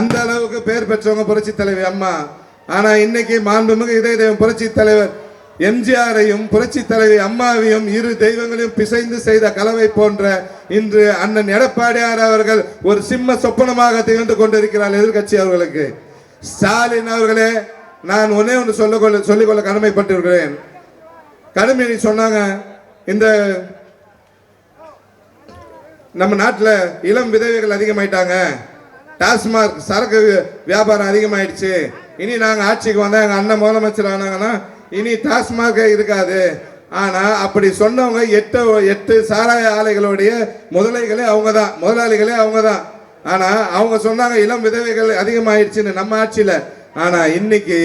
அந்த அளவுக்கு பேர் பெற்றவங்க புரட்சி தலைவி அம்மா. ஆனா இன்னைக்கு மாண்புமிகு இதய தெய்வம் புரட்சி தலைவர் எம்ஜிஆரையும் புரட்சி தலைவி அம்மாவையும் இரு தெய்வங்களையும் பிசைந்து செய்த கலவை போன்ற இன்று அண்ணன் எடப்பாடியார் அவர்கள் ஒரு சிம்ம சொப்பனமாக திகழ்ந்து கொண்டிருக்கிறார் எதிர்க்கட்சி அவர்களுக்கு. ஸ்டாலின் அவர்களே நான் ஒன்னே ஒன்று சொல்லிக்கொள்ள சொல்லிக்கொள்ள கடமைப்பட்டிருக்கிறேன். கடுமை சொன்னாங்க இந்த நம்ம நாட்டில் இளம் விதவைகள் அதிகமாயிட்டாங்க. டாஸ்மாக் சரக்கு வியாபாரம் அதிகமாயிடுச்சு. இனி நாங்கள் ஆட்சிக்கு வந்தால் எங்கள் அண்ணன் முதலமைச்சர் ஆனாங்கன்னா இனி டாஸ்மாகே இருக்காது. ஆனால் அப்படி சொன்னவங்க எட்டு எட்டு சாராய ஆலைகளுடைய முதலைகளே அவங்க தான் முதலாளிகளே அவங்க தான் ஆனால் அவங்க சொன்னாங்க இளம் விதவைகள் அதிகமாயிடுச்சுன்னு நம்ம ஆட்சியில். ஆனால் இன்னைக்கு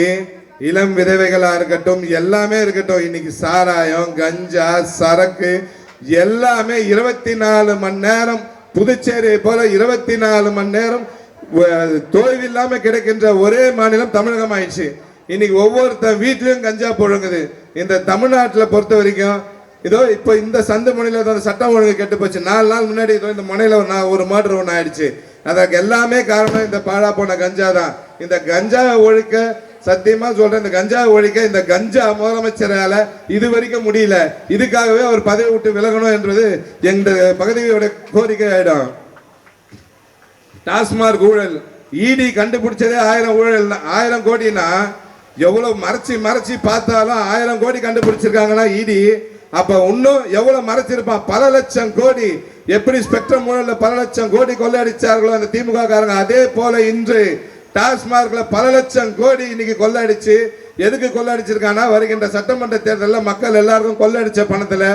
இளம் விதவைகளாக இருக்கட்டும் எல்லாமே இருக்கட்டும் இன்னைக்கு சாராயம் கஞ்சா சரக்கு எல்லாமே இருபத்தி நாலு மணி நேரம் புதுச்சேரி போல இருபத்தி நாலு மணி நேரம் தோல்வி இல்லாமல் கிடைக்கின்ற ஒரே மாநிலம் தமிழகம் ஆயிடுச்சு இன்னைக்கு ஒவ்வொருத்தன் வீட்லயும் கஞ்சா போடுங்குது இந்த தமிழ்நாட்டில் பொறுத்த வரைக்கும் இதோ இப்போ இந்த சந்து முனையில் ஏதோ சட்டம் ஒழுங்கு கெட்டு போச்சு. நாலு நாள் முன்னாடி இதோ இந்த முனையில் நான் ஒரு மர்டர் ஒன்று ஆயிடுச்சு. அதற்கு எல்லாமே காரணம் இந்த பாழா போன கஞ்சா தான். இந்த கஞ்சா ஒழிக்க சத்தியமா சொல்றேன் இந்த கஞ்சா ஒழிக்க இந்த கஞ்சா முதலமைச்சரால இது வரைக்கும் முடியல. இதுக்காகவே அவர் பதவி விட்டு விலகணும் என்பது எங்க பகுதியோட கோரிக்கை ஆயிடும் டாஸ்மாக் ஊழல். இடி கண்டுபிடிச்சதே ஆயிரம் ஊழல். ஆயிரம் கோடினா எவ்வளவு மறைச்சி மறைச்சி பார்த்தாலும் ஆயிரம் கோடி கண்டுபிடிச்சிருக்காங்கன்னா இடி அப்ப இன்னும் எவ்வளவு மறைச்சிருப்பான்? பல லட்சம் கோடி. எப்படி ஸ்பெக்ட்ரம் ஊழல்ல பல லட்சம் கோடி கொள்ளையடிச்சார்களோ அந்த திமுக காரங்க. அதே போல இன்று டாஸ்மார்க்ல பல லட்சம் கோடி இன்னைக்கு கொள்ளையடிச்சு. எதுக்கு கொள்ளையடிச்சிருக்கானா வருகின்ற சட்டமன்ற தேர்தலில் மக்கள் எல்லாருக்கும் கொள்ளையடிச்ச பணத்துல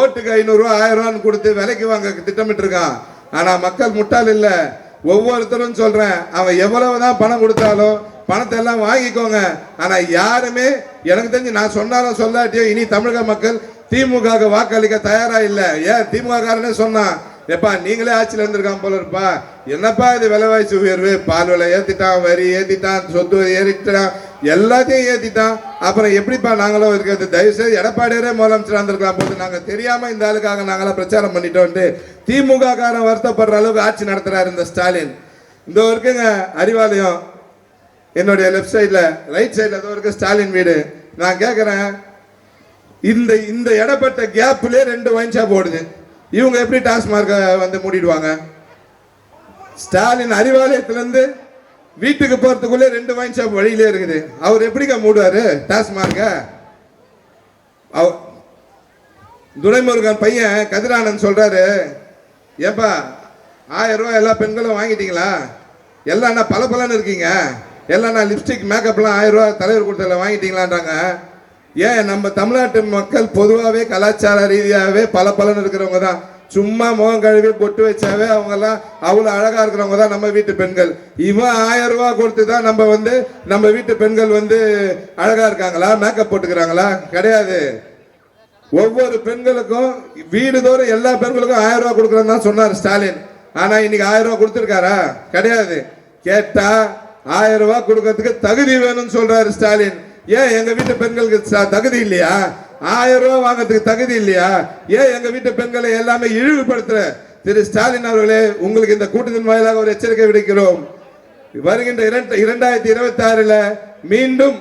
ஓட்டுக்கு ஐநூறு ரூபா ஆயிரம் ரூபான்னு கொடுத்து விலைக்கு வாங்க திட்டமிட்டு இருக்கான் ஆனா மக்கள் முட்டாள் இல்லை. ஒவ்வொருத்தரும் சொல்றேன் அவன் எவ்வளவுதான் பணம் கொடுத்தாலும் பணத்தை எல்லாம் வாங்கிக்கோங்க. ஆனா யாருமே எனக்கு தெரிஞ்சு நான் சொன்னாலும் சொல்லாட்டியோ இனி தமிழக மக்கள் திமுக வாக்களிக்க தயாரா இல்ல. ஏன்? திமுக காரனே சொன்னான் எப்பா நீங்களே ஆட்சியில் இருந்திருக்கான் போல இருப்பா. என்னப்பா இது விலைவாசி உயர்வு? பால் விலை ஏத்திட்டான் வரி ஏத்திட்டான் சொத்து வரி ஏறிட்டான். எல்லாத்தையும் ஏற்றிட்டான் அப்புறம் எப்படிப்பா நாங்களும் இருக்கிறது? தயவு செய்து எடப்பாடியாரே முதலமைச்சர் இருந்திருக்கலாம் போது நாங்கள் தெரியாமல் இந்த ஆளுக்காக நாங்களாம் பிரச்சாரம் பண்ணிட்டோன்ட்டு திமுக காரன் வருத்தப்படுற அளவுக்கு ஆட்சி நடத்துகிறார் இந்த ஸ்டாலின். இந்த இருக்குங்க அறிவாலயம். என்னுடைய லெஃப்ட் சைடில் ரைட் சைடில் ஏதோ இருக்குது ஸ்டாலின் வீடு. நான் கேட்குறேன் இந்த இந்த இடப்பட்ட கேப்லேயே ரெண்டு ஒயின் ஷாப் ஓடுது. இவங்க எப்படி டாஸ்மார்க்கை வந்து மூடிடுவாங்க? ஸ்டாலின் அறிவாலயத்திலேருந்து வீட்டுக்கு போகிறதுக்குள்ளே ரெண்டு ஒயின் ஷாப் வழியிலே இருக்குது. அவர் எப்படிக்கா மூடுவார்? டாஸ்மாக அவர் துரைமுருகன் பையன் கதிரானந்த் சொல்றாரு ஏப்பா ஆயிரம் ரூபாய் எல்லா பெண்களும் வாங்கிட்டீங்களா? எல்லாம் பல பல இருக்கீங்க? எல்லாம் நான் லிப்ஸ்டிக் மேக்கப்லாம் ஆயிரம் ரூபா தலைவர் கொடுத்ததில் வாங்கிட்டீங்களான்றாங்க. ஏன் நம்ம தமிழ்நாட்டு மக்கள் பொதுவாகவே கலாச்சார ரீதியாகவே பல பலன் இருக்கிறவங்க தான். சும்மா முகம் கழுவி பொட்டு வச்சாவே அவங்கெல்லாம் அவ்வளோ அழகாக இருக்கிறவங்க தான் நம்ம வீட்டு பெண்கள். இவன் ஆயிரம் ரூபா கொடுத்து தான் நம்ம வந்து நம்ம வீட்டு பெண்கள் வந்து அழகாக இருக்காங்களா? மேக்கப் போட்டுக்கிறாங்களா? கிடையாது. ஒவ்வொரு பெண்களுக்கும் வீடுதோறும் எல்லா பெண்களுக்கும் ஆயிரம் ரூபா கொடுக்குறேன்னு தான் சொன்னார் ஸ்டாலின். ஆனால் இன்னைக்கு ஆயிரம் ரூபா கொடுத்துருக்காரா? கிடையாது. கேட்டா ஆயிரம் ரூபா கொடுக்கறதுக்கு தகுதி வேணும்னு சொல்றாரு ஸ்டாலின். ஏன் எங்க வீட்டு பெண்களுக்கு தகுதி இல்லையா? ஆயிரம் ரூபாய் வாங்குறதுக்கு தகுதி இல்லையா? ஏன் எங்க வீட்டு பெண்களை எல்லாமே இழிவுபடுத்துற? திரு ஸ்டாலின் அவர்களே உங்களுக்கு இந்த கூட்டத்தின் வாயிலாக ஒரு எச்சரிக்கை விடுக்கிறோம். வருகின்ற இரண்டாயிரத்தி இருபத்தி ஆறுல மீண்டும்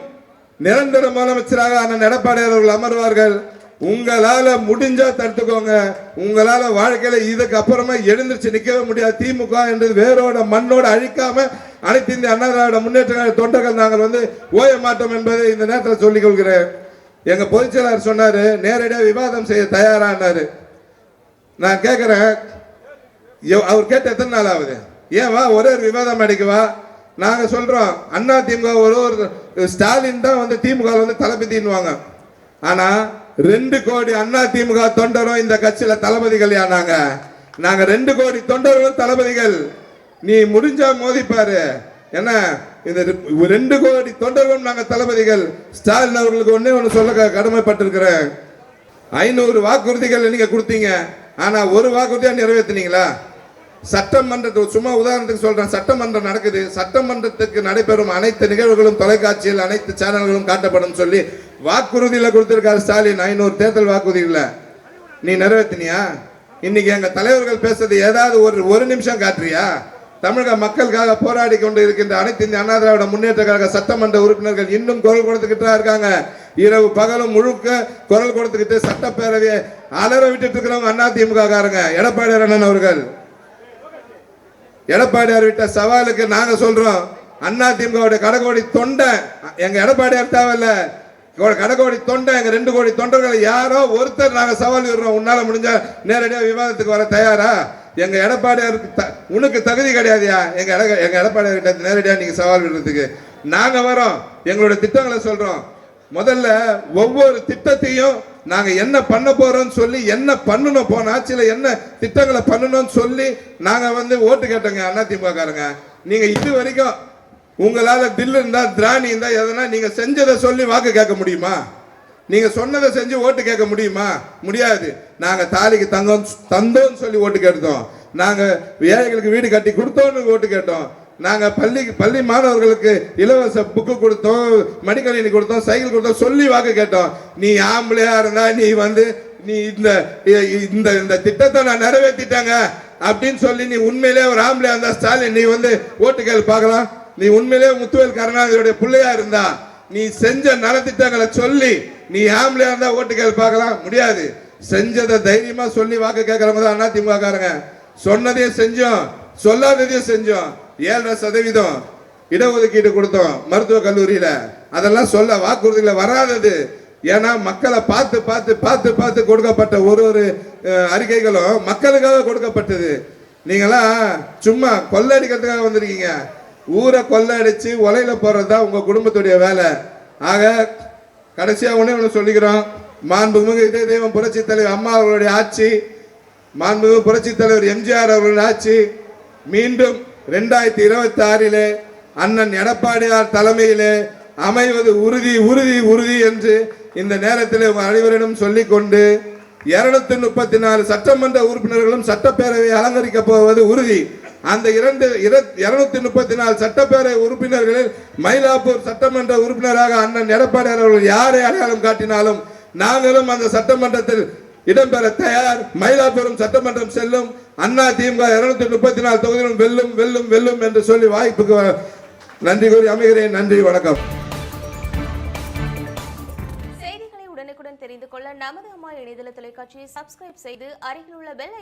நிரந்தர முதலமைச்சராக அண்ணன் எடப்பாடியார் அவர்கள் அமர்வார்கள். உங்களால முடிஞ்சா தடுத்துக்கோங்க. உங்களால வாழ்க்கையில இதுக்கு அப்புறமா எழுந்திருச்சு நிக்கவே முடியாது. திமுக என்று வேரோட மண்ணோட அழிக்காம அனைத்து இந்திய அண்ணா திராவிட முன்னேற்ற தொண்டர்கள் நாங்கள் வந்து ஓய மாட்டோம் என்பதை இந்த நேரத்தில் சொல்லிக் கொள்கிறேன். எங்க பொதுச் செயலாளர் சொன்னாரு நேரடியாக விவாதம் செய்ய தயாரானாரு நான் கேட்கிறேன் அவர் கேட்ட எத்தனை நாள் ஆகுது? ஏன் வா ஒரே ஒரு விவாதம் அடிக்கவா நாங்க சொல்றோம் அண்ணா திமுக ஒரு ஒரு ஸ்டாலின் தான் வந்து திமுக வந்து தளபதின்னுவாங்க ஆனா ரெண்டு கோடி அண்ணா திமுக தொண்டரும் இந்த கட்சியில தளபதிகள் நாங்க நாங்க ரெண்டு கோடி தொண்டர்களும் தளபதிகள். நீ முடிஞ்சா மோதிப்பாரு. என்ன? இந்த ரெ- ரெண்டு கோடி தொண்டர்களும் நாங்கள் தளபதிகள். ஸ்டாலின் அவர்களுக்கு ஒன்றே ஒன்று சொல்ல கடமைப்பட்டிருக்கிறேன். ஐநூறு வாக்குறுதிகள் நீங்கள் கொடுத்தீங்க. ஆனால் ஒரு வாக்குறுதியாக நிறைவேற்றினீங்களா சட்டமன்றத்துக்கு சும்மா உதாரணத்துக்கு சொல்கிறேன் சட்டமன்றம் நடக்குது. சட்டமன்றத்துக்கு நடைபெறும் அனைத்து நிகழ்வுகளும் தொலைக்காட்சியில் அனைத்து சேனல்களும் காட்டப்படும் சொல்லி வாக்குறுதியில் கொடுத்துருக்காரு ஸ்டாலின். ஐநூறு தேர்தல் வாக்குறுதியில் நீ நிறைவேற்றினியா இன்னைக்கு எங்கள் தலைவர்கள் பேசுறது ஏதாவது ஒரு ஒரு நிமிஷம் காட்டுறியா? தமிழக மக்களுக்காக போராடி கொண்டு இருக்கின்ற அனைத்து இந்திய அண்ணா திராவிட முன்னேற்ற கழக சட்டமன்ற உறுப்பினர்கள் இன்னும் குரல் கொடுத்துக்கிட்டு தான் இருக்காங்க. இரவு பகலும் முழுக்க குரல் கொடுத்துக்கிட்டு சட்டப்பேரவையை அலற விட்டுட்டு இருக்கிறவங்க அண்ணா திமுக காரங்க எடப்பாடி அண்ணன் அவர்கள். எடப்பாடியார் விட்ட சவாலுக்கு நாங்க சொல்றோம். அண்ணா திமுக கடகோடி தொண்டை எங்க எடப்பாடியார் தேவையில்ல. கடகோடி தொண்டை எங்க ரெண்டு கோடி தொண்டர்கள் யாரோ ஒருத்தர் நாங்க சவால் விடுறோம். உன்னால முடிஞ்சா நேரடியாக விவாதத்துக்கு வர தயாரா? எங்க எடப்பாடியாருக்கு த- உனக்கு தகுதி கிடையாதுயா? எங்க எட எங்க எடப்பாடியார்கிட்ட நேரடியாக நேரடியா நீங்க சவால் விடுறதுக்கு. நாங்க வரோம் எங்களோட திட்டங்களை சொல்றோம். முதல்ல ஒவ்வொரு திட்டத்தையும் நாங்க என்ன பண்ண போகிறோம்னு சொல்லி என்ன பண்ணணும்? போன ஆட்சியில என்ன திட்டங்களை பண்ணணும்னு சொல்லி நாங்க வந்து ஓட்டு கேட்டோங்க அண்ணா திமுக நீங்க இது வரைக்கும் உங்களால் தில்லு இருந்தா திராணி இருந்தா எதனா நீங்க செஞ்சதை சொல்லி வாக்கு கேட்க முடியுமா? நீங்க சொன்னதை செஞ்சு ஓட்டு கேட்க முடியுமா? முடியாது. நாங்க தாலிக்கு தங்கம் தந்தோம்னு சொல்லி ஓட்டு கேட்டோம் நாங்க ஏழைகளுக்கு வீடு கட்டி கொடுத்தோன்னு ஓட்டு கேட்டோம். நாங்க பள்ளி பள்ளி மாணவர்களுக்கு இலவச புக்கு கொடுத்தோம் மடிக்கணினி கொடுத்தோம் சைக்கிள் கொடுத்தோம் சொல்லி வாக்கு கேட்டோம். நீ ஆம்பளையா இருந்தா நீ வந்து நீ இந்த இந்த இந்த திட்டத்தை நான் நிறைவேற்றிட்டாங்க அப்படின்னு சொல்லி நீ உண்மையிலே ஒரு ஆம்பளையா இருந்தா ஸ்டாலின் நீ வந்து ஓட்டு கேள்வி பார்க்கலாம். நீ உண்மையிலே முத்துவேல் கருணாநிதியுடைய பிள்ளையா இருந்தா நீ செஞ்ச நலத்திட்டங்களை சொல்லி நீ ஆம்பளையா இருந்தா ஓட்டு கேள்வி பார்க்கலாம். முடியாது. செஞ்சதை தைரியமா சொல்லி வாக்கு கேட்கறவங்க தான் அண்ணா திமுக சொன்னதையும் செஞ்சோம். சொல்லாததையும் செஞ்சோம். ஏழரை சதவீதம் இடஒதுக்கீடு கொடுத்தோம் மருத்துவக் கல்லூரியில. அதெல்லாம் சொல்ல வாக்குறுதிகளை வராதது. ஏன்னா மக்களை பார்த்து பார்த்து பார்த்து பார்த்து கொடுக்கப்பட்ட ஒரு ஒரு அறிக்கைகளும் மக்களுக்காக கொடுக்கப்பட்டது. நீங்களாம் சும்மா கொள்ளடிக்கிறதுக்காக வந்திருக்கீங்க. ஊரை கொள்ளடிச்சு உலையில போடுறது தான் உங்கள் குடும்பத்துடைய வேலை. ஆக கடைசியாக ஒன்று ஒன்று சொல்லிக்கிறோம். மாண்புமிகு இதய தெய்வம் புரட்சி தலைவர் அம்மா அவர்களுடைய ஆட்சி மாண்புமிகு புரட்சி தலைவர் எம்ஜிஆர் அவர்களுடைய ஆட்சி மீண்டும் ரெண்டாயிரத்தி இருபத்தி ஆறிலே அண்ணன் எடப்பாடியார் தலைமையிலே அமைவது உறுதி உறுதி உறுதி என்று இந்த நேரத்தில் அனைவரிடம் சொல்லிக்கொண்டு இருநூத்தி முப்பத்தி நாலு சட்டமன்ற உறுப்பினர்களும் சட்டப்பேரவையை அலங்கரிக்கப் போவது உறுதி. அந்த இரண்டு இருநூத்தி முப்பத்தி நாலு சட்டப்பேரவை உறுப்பினர்களில் மயிலாப்பூர் சட்டமன்ற உறுப்பினராக அண்ணன் எடப்பாடியார் அவர்கள் யாரை அடையாளம் காட்டினாலும் நாங்களும் அந்த சட்டமன்றத்தில் இடம்பெற தயார். மயிலாப்பூரும் சட்டமன்றம் செல்லும். அண்ணா திமுக இருநூத்தி முப்பத்தி நாலு தொகுதிகளும் வெல்லும் வெல்லும் வெல்லும் என்று சொல்லி வாய்ப்புக்கு நன்றி கூறி அமைகிறேன். நன்றி வணக்கம். செய்திகளை உடனுக்குடன் தெரிந்து கொள்ள நமது அம்மா இணையதள தொலைக்காட்சியை சப்ஸ்கிரைப் செய்து அருகில் உள்ள பெல்